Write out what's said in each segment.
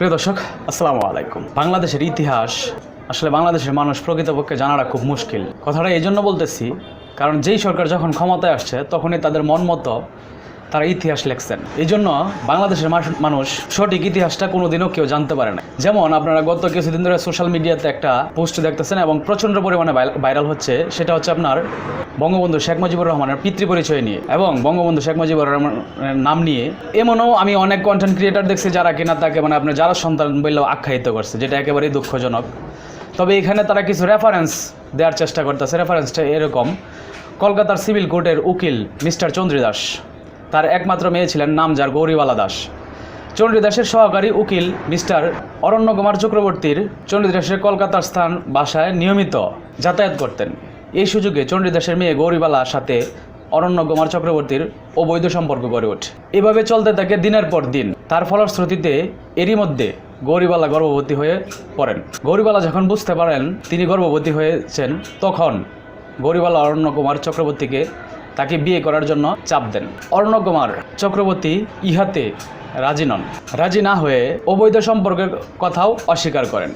প্রিয় দর্শক, আসসালামু আলাইকুম। বাংলাদেশের ইতিহাস, আসলে বাংলাদেশের মানুষ প্রকৃতপক্ষে জানাটা খুব মুশকিল। কথাটা এই জন্য বলতেছি, কারণ যেই সরকার যখন ক্ষমতায় আসছে, তখনই তাদের মন মতো তারা ইতিহাস লেখছেন। এই জন্য বাংলাদেশের মানুষ সঠিক ইতিহাসটা কোনোদিনও কেউ জানতে পারে না। যেমন আপনারা গত কিছুদিন ধরে সোশ্যাল মিডিয়াতে একটা পোস্ট দেখতেছেন এবং প্রচণ্ড পরিমাণে ভাইরাল- হচ্ছে। সেটা হচ্ছে আপনার বঙ্গবন্ধু শেখ মুজিবুর রহমানের পিতৃ পরিচয় নিয়ে এবং বঙ্গবন্ধু শেখ মুজিবুর রহমানের নাম নিয়ে। এমনও আমি অনেক কন্টেন্ট ক্রিয়েটার দেখছি যারা কিনা তাকে মানে আপনার যারা সন্তান বললেও আখ্যায়িত করছে, যেটা একেবারেই দুঃখজনক। তবে এখানে তারা কিছু রেফারেন্স দেওয়ার চেষ্টা করতেছে। রেফারেন্সটা এরকম। কলকাতার সিভিল কোর্টের উকিল মিস্টার চন্দ্রী দাস। তার একমাত্র মেয়ে ছিলেন নামজার গৌরীবালা দাস। চন্ডী দাসের সহকারী উকিল মিস্টার অরণ্য কুমার চক্রবর্তীর চন্ডী দাসের কলকাতার স্থান বাসায় নিয়মিত যাতায়াত করতেন। এই সুযোগে চন্ডী দাসের মেয়ে গৌরীবালার সাথে অরণ্য কুমার চক্রবর্তীর অবৈধ সম্পর্ক গড়ে ওঠে। এভাবে চলতে থাকে দিনের পর দিন। তার ফলশ্রুতিতে এরই মধ্যে গৌরীবালা গর্ভবতী হয়ে পড়েন। গৌরীবালা যখন বুঝতে পারেন তিনি গর্ভবতী হয়েছেন, তখন গৌরীবালা অরণ্য কুমার চক্রবর্তীকে তাকে বিয়ে করার জন্য চাপ দেন। অরণ্য কুমার চক্রবর্তী ইহাতে রাজি নন। রাজি না হয়ে অবৈধ সম্পর্কের কথাও অস্বীকার করেন।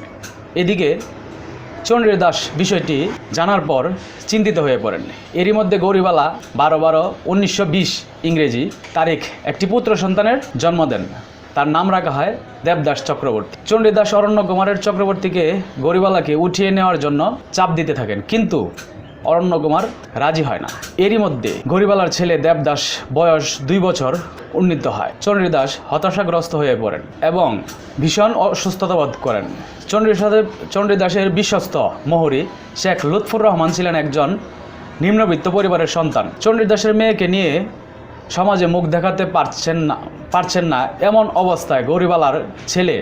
এদিকে চন্দ্রী দাস বিষয়টি জানার পর চিন্তিত হয়ে পড়েন। এরই মধ্যে গৌরীবালা বারো বারো উনিশশো ইংরেজি তারিখ একটি পুত্র সন্তানের জন্ম দেন। তার নাম রাখা হয় দেবদাস চক্রবর্তী। চণ্ডীদাস অরণ্য কুমারের চক্রবর্তীকে গরিবালাকে উঠিয়ে নেওয়ার জন্য চাপ দিতে থাকেন। কিন্তু অরণ্য কুমার রাজি হয় না। এরই মধ্যে গরিবালার ছেলে দেবদাস বয়স দুই বছর উন্নীত হয়। চণ্ডীদাস হতাশাগ্রস্ত হয়ে পড়েন এবং ভীষণ অসুস্থতা বোধ করেন। চণ্ডীর সাথে চণ্ডীদাসের বিশ্বস্ত মোহরি শেখ লুৎফুর রহমান ছিলেন একজন নিম্নবিত্ত পরিবারের সন্তান। চণ্ডীদাসের মেয়েকে নিয়ে সমাজে মুখ দেখাতে পারছেন না পারছেন না। এমন অবস্থায় গরিবালার ছেলে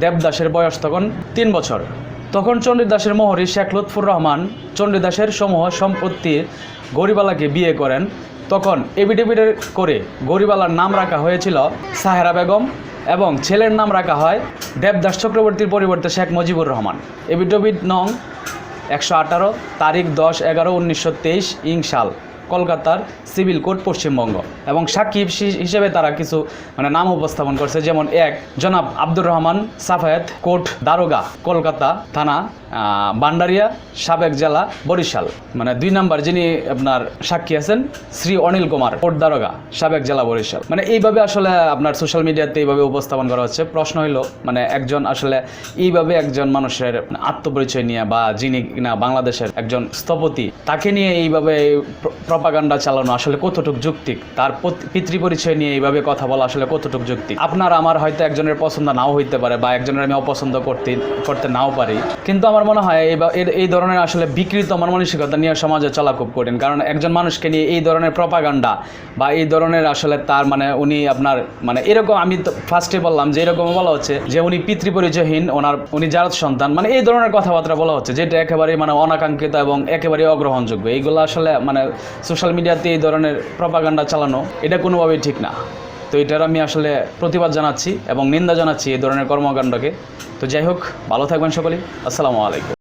দেবদাসের বয়স তখন তিন বছর। তখন চণ্ডীদাসের মোহরি শেখ লুৎফুর রহমান চণ্ডীদাসের সমূহ সম্পত্তি গরিবালাকে বিয়ে করেন। তখন এভিডেভিডের করে গরিবালার নাম রাখা হয়েছিল সাহেরা বেগম এবং ছেলের নাম রাখা হয় দেবদাস চক্রবর্তীর পরিবর্তে শেখ মুজিবুর রহমান। এভিডেভিড নং একশো আঠারো, তারিখ দশ এগারো উনিশশো তেইশ ইং সাল কলকাতার সিভিল কোর্ট পশ্চিমবঙ্গ। এবং সাক্ষী হিসেবে তারা কিছু মানে নাম উপস্থাপন করছে। যেমন এক, জনাব আব্দুর রহমান সাফায়েত কোর্ট দারোগা, কলকাতা থানা বান্ডারিয়া, সাবেক জেলা বরিশাল। মানে দুই নাম্বার যিনি আপনার সাক্ষী আছেন, শ্রী অনিল কুমার কোর্ট দারোগা, সাবেক জেলা বরিশাল। মানে এইভাবে আসলে আপনার সোশ্যাল মিডিয়াতে এইভাবে উপস্থাপন করা হচ্ছে। প্রশ্ন হইল মানে একজন আসলে এইভাবে একজন মানুষের আত্মপরিচয় নিয়ে বা যিনি কিনা বাংলাদেশের একজন স্থপতি, তাকে নিয়ে এইভাবে প্রপাগান্ডা চালানো আসলে কতটুক যুক্তিক তার পত- পিতৃপরিচয় নিয়ে এইভাবে কথা বলা আসলে কতটুক যুক্তিক আপনার, আমার হয়তো একজনের পছন্দ নাও হইতে পারে বা একজনের আমি অপছন্দ করতে করতে নাও পারি। কিন্তু আমার মনে হয় এই ধরনের আসলে বিকৃত মন মানসিকতা নিয়ে সমাজে চলা খুব কঠিন। কারণ একজন মানুষকে নিয়ে এই ধরনের প্রপাগান্ডা বা এই ধরনের আসলে তার মানে উনি আপনার মানে এরকম আমি তো ফার্স্টে বললাম যে এরকম বলা হচ্ছে যে উনি পিতৃপরিচয়হীন, ওনার উনি জারদ সন্তান মানে এই ধরনের কথাবার্তা বলা হচ্ছে যেটা একেবারে মানে অনাকাঙ্ক্ষিত এবং একেবারে অগ্রহণযোগ্য। এইগুলো আসলে মানে সোশ্যাল মিডিয়াতে এই ধরনের প্রপাগান্ডা চালানো, এটা কোনোভাবেই ঠিক না। তো এটার আমি আসলে প্রতিবাদ জানাচ্ছি এবং নিন্দা জানাচ্ছি এই ধরনের কর্মকাণ্ডকে। তো যাই হোক, ভালো থাকবেন সকলেই। আসসালামু আলাইকুম।